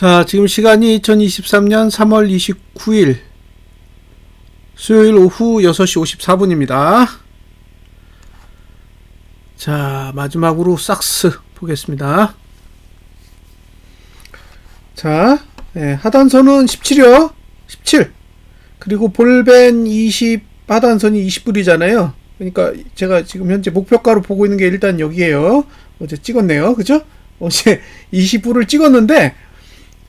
자, 지금 시간이 2023년 3월 29일 수요일 오후 6시 54분입니다. 자, 마지막으로 삭스 보겠습니다. 자, 예, 하단선은 17이요. 17. 그리고 볼벤 20 하단선이 20불이잖아요. 그러니까 제가 지금 현재 목표가로 보고 있는 게 일단 여기에요. 어제 찍었네요. 그죠? 어제 20불을 찍었는데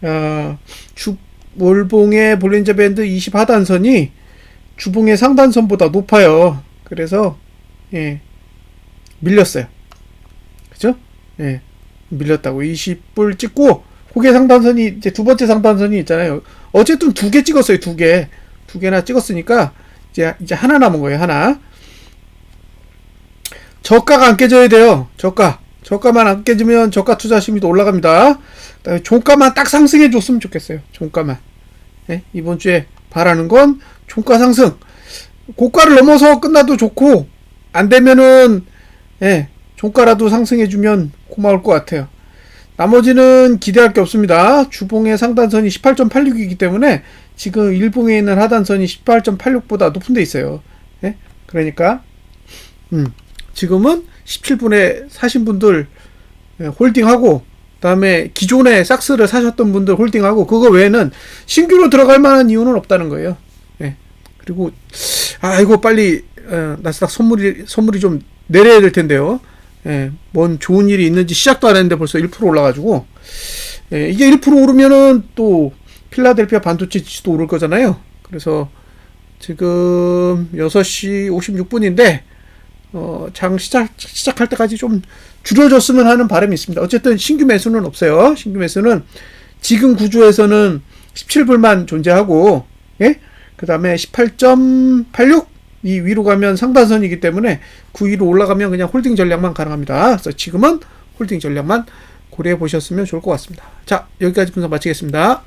어, 주 월봉의 볼린저 밴드 20 하단선이 주봉의 상단선보다 높아요. 그래서 예. 밀렸어요. 그죠? 예. 밀렸다고 20불 찍고 고개 상단선이 이제 두 번째 상단선이 있잖아요. 어쨌든 두 개 찍었어요. 두 개. 두 개나 찍었으니까 이제 이제 하나 남은 거예요. 하나. 저가가 안 깨져야 돼요. 저가. 저가만 안 깨지면 저가 투자 심리도 올라갑니다. 그다음에 종가만 딱 상승해 줬으면 좋겠어요. 종가만. 예? 이번 주에 바라는 건 종가 상승. 고가를 넘어서 끝나도 좋고 안 되면은 예, 종가라도 상승해 주면 고마울 것 같아요. 나머지는 기대할 게 없습니다. 주봉의 상단선이 18.86이기 때문에 지금 일봉에 있는 하단선이 18.86보다 높은 데 있어요. 예? 그러니까 음, 지금은 17분에 사신 분들 예, 홀딩하고 그다음에 기존에 삭스를 사셨던 분들 홀딩하고 그거 외에는 신규로 들어갈 만한 이유는 없다는 거예요. 예. 그리고 아 이거 빨리 어, 나스닥 선물이 선물이 좀 내려야 될 텐데요. 예, 뭔 좋은 일이 있는지 시작도 안 했는데 벌써 1% 올라가지고 예, 이게 1% 오르면은 또 필라델피아 반도체 지수도 오를 거잖아요. 그래서 지금 6시 56분인데 어, 장 시작 시작할 때까지 좀 줄여줬으면 하는 바람이 있습니다. 어쨌든 신규 매수는 없어요. 신규 매수는 지금 구조에서는 17불만 존재하고 예? 그 다음에 18.86 이 위로 가면 상단선이기 때문에 그 위로 올라가면 그냥 홀딩 전략만 가능합니다. 그래서 지금은 홀딩 전략만 고려해 보셨으면 좋을 것 같습니다. 자, 여기까지 분석 마치겠습니다.